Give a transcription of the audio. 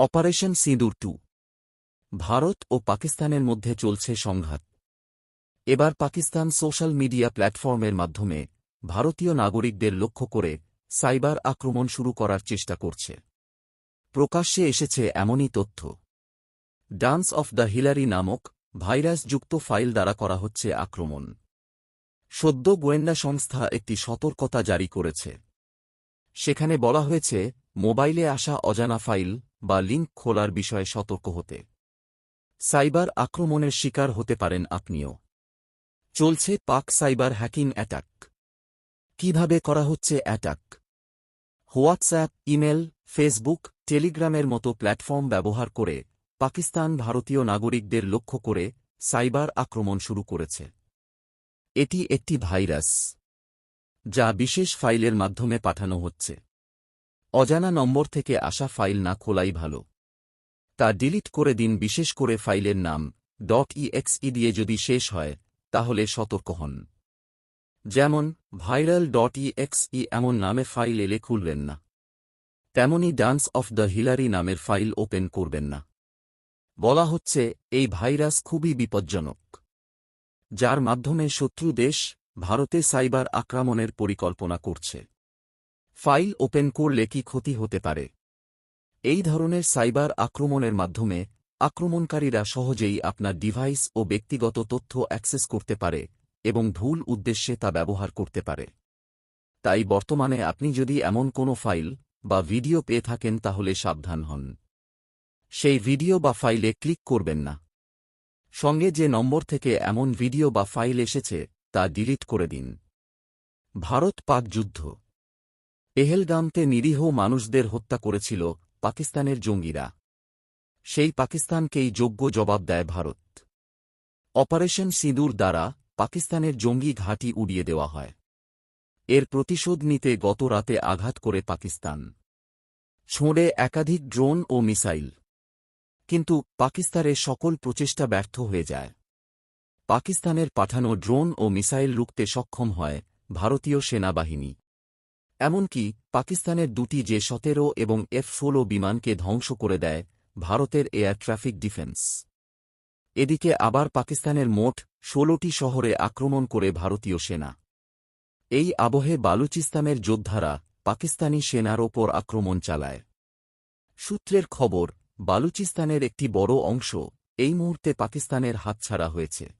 Operation সিঁদুর two. Bharat ও পাকিস্তানের মধ্যে চলছে সংঘাত। এবার পাকিস্তান সোশ্যাল মিডিয়া প্ল্যাটফর্মের মাধ্যমে ভারতীয় নাগরিকদের লক্ষ্য করে সাইবার আক্রমণ শুরু করার চেষ্টা করছে। প্রকাশ্যে এসেছে এমনই তথ্য। ডান্স অফ দ্য হিলারি নামক ভাইরাসযুক্ত ফাইল দ্বারা করা হচ্ছে আক্রমণ। সদ্য গোয়েন্দা সংস্থা একটি সতর্কতা জারি করেছে। সেখানে বলা হয়েছে মোবাইলে আসা অজানা ফাইল বা লিঙ্ক খোলার বিষয়ে সতর্ক হতে। সাইবার আক্রমণের শিকার হতে পারেন আপনিও। চলছে পাক সাইবার হ্যাকিং অ্যাটাক। কীভাবে করা হচ্ছে অ্যাটাক? হোয়াটসঅ্যাপ, ইমেল, ফেসবুক, টেলিগ্রামের মতো প্ল্যাটফর্ম ব্যবহার করে পাকিস্তান ভারতীয় নাগরিকদের লক্ষ্য করে সাইবার আক্রমণ শুরু করেছে। এটি একটি ভাইরাস, যা বিশেষ ফাইলের মাধ্যমে পাঠানো হচ্ছে। অজানা নম্বর থেকে আসা ফাইল না খোলাই ভালো। তা ডিলিট করে দিন, বিশেষ করে ফাইলের নাম ডট ইএক্সই দিয়ে যদি শেষ হয়, তাহলে সতর্ক হন। যেমন, ভাইরাল. ডট ইএক্সই এমন নামে ফাইল এলে খুলবেন না। তেমনি ডান্স অফ দ্য হিলারি নামের ফাইল ওপেন করবেন না। বলা হচ্ছে, এই ভাইরাস খুবই বিপজ্জনক। যার মাধ্যমে শত্রু দেশ, ভারতে সাইবার আক্রমণের পরিকল্পনা করছে। ফাইল ওপেন করলে কি ক্ষতি হতে পারে? এই ধরনের সাইবার আক্রমণের মাধ্যমে আক্রমণকারীরা সহজেই আপনার ডিভাইস ও ব্যক্তিগত তথ্য অ্যাক্সেস করতে পারে এবং ভুল উদ্দেশ্যে তা ব্যবহার করতে পারে। তাই বর্তমানে আপনি যদি এমন কোনো ফাইল বা ভিডিও পেয়ে থাকেন তাহলে সাবধান হন। সেই ভিডিও বা ফাইলে ক্লিক করবেন না। সঙ্গে যে নম্বর থেকে এমন ভিডিও বা ফাইল এসেছে তা ডিলিট করে দিন। ভারত পাক যুদ্ধ এহেলগামতে নিরীহ মানুষদের হত্যা করেছিল পাকিস্তানের জঙ্গিরা। সেই পাকিস্তানকেই যোগ্য জবাব দেয় ভারত। অপারেশন সিঁদুর দ্বারা পাকিস্তানের জঙ্গি ঘাঁটি উড়িয়ে দেওয়া হয়। এর প্রতিশোধ নিতে গত রাতে আঘাত করে পাকিস্তান। ছোঁড়ে একাধিক ড্রোন ও মিসাইল। কিন্তু পাকিস্তানের সকল প্রচেষ্টা ব্যর্থ হয়ে যায়। পাকিস্তানের পাঠানো ড্রোন ও মিসাইল রুখতে সক্ষম হয় ভারতীয় সেনাবাহিনী। এমনকি পাকিস্তানের দুটি জে সতেরো এবং এফ ষোলো বিমানকে ধ্বংস করে দেয়, ভারতের এয়ার ট্রাফিক ডিফেন্স। এদিকে আবার পাকিস্তানের মোট ষোলোটি শহরে আক্রমণ করে ভারতীয় সেনা। এই আবহে বালুচিস্তানের যোদ্ধারা পাকিস্তানি সেনার ওপর আক্রমণ চালায়। সূত্রের খবর, বালুচিস্তানের একটি বড় অংশ এই মুহূর্তে পাকিস্তানের হাতছাড়া হয়েছে।